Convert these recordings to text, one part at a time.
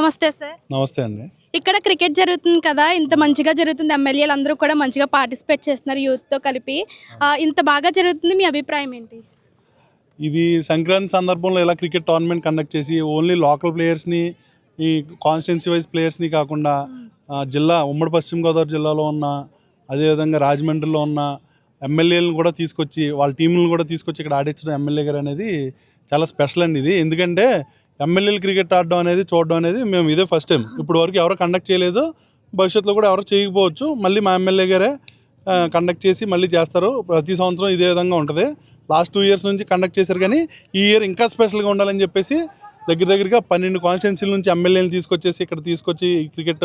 నమస్తే సార్. నమస్తే అండి. ఇక్కడ క్రికెట్ జరుగుతుంది కదా ఇంత మంచిగా జరుగుతుంది. ఎమ్మెల్యేలు అందరూ కూడా మంచిగా పార్టిసిపేట్ చేస్తున్నారు యూత్తో కలిపి. ఇంత బాగా జరుగుతుంది మీ అభిప్రాయం ఏంటి? ఇది సంక్రాంతి సందర్భంలో ఇలా క్రికెట్ టోర్నమెంట్ కండక్ట్ చేసి ఓన్లీ లోకల్ ప్లేయర్స్ని ఈ కాన్స్టిట్యున్సీ వైజ్ ప్లేయర్స్ని కాకుండా జిల్లా ఉమ్మడి పశ్చిమ గోదావరి జిల్లాలో ఉన్న అదేవిధంగా రాజమండ్రిలో ఉన్న ఎమ్మెల్యేలను కూడా తీసుకొచ్చి వాళ్ళ టీంలను కూడా తీసుకొచ్చి ఇక్కడ ఆడించడం ఎమ్మెల్యే గారు అనేది చాలా స్పెషల్ అండి ఇది. ఎందుకంటే ఎమ్మెల్యేలు క్రికెట్ ఆడడం అనేది చూడడం అనేది మేము ఇదే ఫస్ట్ టైం ఇప్పుడు వరకు ఎవరు కండక్ట్ చేయలేదు. భవిష్యత్తులో కూడా ఎవరు చేయకపోవచ్చు. మళ్ళీ మా ఎమ్మెల్యే గారే కండక్ట్ చేసి మళ్ళీ చేస్తారు. ప్రతి సంవత్సరం ఇదే విధంగా ఉంటుంది. లాస్ట్ టూ ఇయర్స్ నుంచి కండక్ట్ చేశారు కానీ ఈ ఇయర్ ఇంకా స్పెషల్గా ఉండాలని చెప్పేసి దగ్గర దగ్గరగా పన్నెండు కాన్స్టిట్యున్సీల నుంచి ఎమ్మెల్యేలు తీసుకొచ్చేసి ఇక్కడ తీసుకొచ్చి క్రికెట్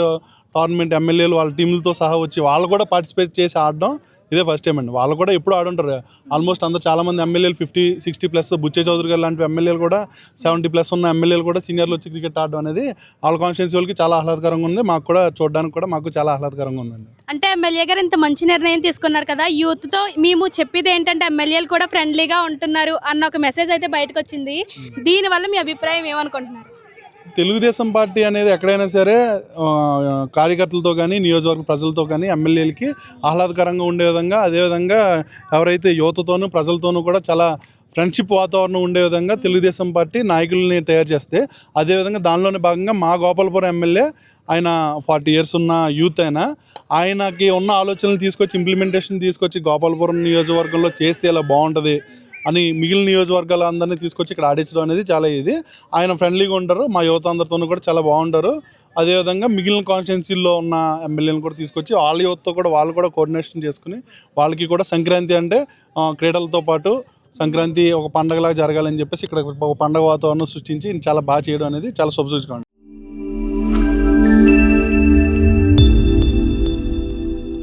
టోర్నమెంట్ ఎమ్మెల్యేలు వాళ్ళ టీంలతో సహా వచ్చి వాళ్ళు కూడా పార్టిసిపేట్ చేసి ఆడడం ఇదే ఫస్ట్ టైం అండి. వాళ్ళు కూడా ఎప్పుడు ఆడుంటారు. ఆల్మోస్ట్ అందరూ చాలామంది ఎమ్మెల్యేలు fifty sixty plus Buchche Chowdary garu లాంటి ఎమ్మెల్యేలు కూడా సెవెంటీ ప్లస్ ఉన్న ఎమ్మెల్యేలు కూడా సీనియర్లు వచ్చి క్రికెట్ ఆడడం అనేది వాళ్ళ కాన్స్టిట్యున్సీ వాళ్ళకి చాలా ఆహ్లాదకరంగా ఉంది. మాకు కూడా చూడడానికి కూడా మాకు చాలా ఆహ్లాదకరంగా ఉందండి. అంటే ఎమ్మెల్యే గారు ఇంత మంచి నిర్ణయం తీసుకున్నారు కదా యూత్తో మేము చెప్పేది ఏంటంటే ఎమ్మెల్యేలు కూడా ఫ్రెండ్లీగా ఉంటున్నారు అన్న ఒక మెసేజ్ అయితే బయటకు వచ్చింది. దీనివల్ల మీ అభిప్రాయం ఏమనుకుంటున్నారు? తెలుగుదేశం పార్టీ అనేది ఎక్కడైనా సరే కార్యకర్తలతో కానీ నియోజకవర్గ ప్రజలతో కానీ ఎమ్మెల్యేలకి ఆహ్లాదకరంగా ఉండే విధంగా అదేవిధంగా ఎవరైతే యువతతోనూ ప్రజలతోనూ కూడా చాలా ఫ్రెండ్షిప్ వాతావరణం ఉండే విధంగా తెలుగుదేశం పార్టీ నాయకుల్ని తయారు చేస్తే అదేవిధంగా దానిలోనే భాగంగా మా గోపాలపురం ఎమ్మెల్యే ఆయన ఫార్టీ ఇయర్స్ ఉన్న యూత్ అయినా ఆయనకి ఉన్న ఆలోచనలు తీసుకొచ్చి ఇంప్లిమెంటేషన్ తీసుకొచ్చి గోపాలపురం నియోజకవర్గంలో చేస్తే ఇలా బాగుంటుంది అని మిగిలిన నియోజకవర్గాల అందరినీ తీసుకొచ్చి ఇక్కడ ఆడించడం అనేది చాలా ఇది. ఆయన ఫ్రెండ్లీగా ఉంటారు మా యువత అందరితోనూ కూడా చాలా బాగుంటారు. అదేవిధంగా మిగిలిన కాన్స్టిట్యున్సీల్లో ఉన్న ఎమ్మెల్యేలను కూడా తీసుకొచ్చి వాళ్ళ యువతతో కూడా వాళ్ళు కూడా కోఆర్డినేషన్ చేసుకుని వాళ్ళకి కూడా సంక్రాంతి అంటే క్రీడలతో పాటు సంక్రాంతి ఒక పండగలాగా జరగాలని చెప్పేసి ఇక్కడ ఒక పండగ వాతావరణం సృష్టించి చాలా బాగా చేయడం అనేది చాలా శుభసూచకం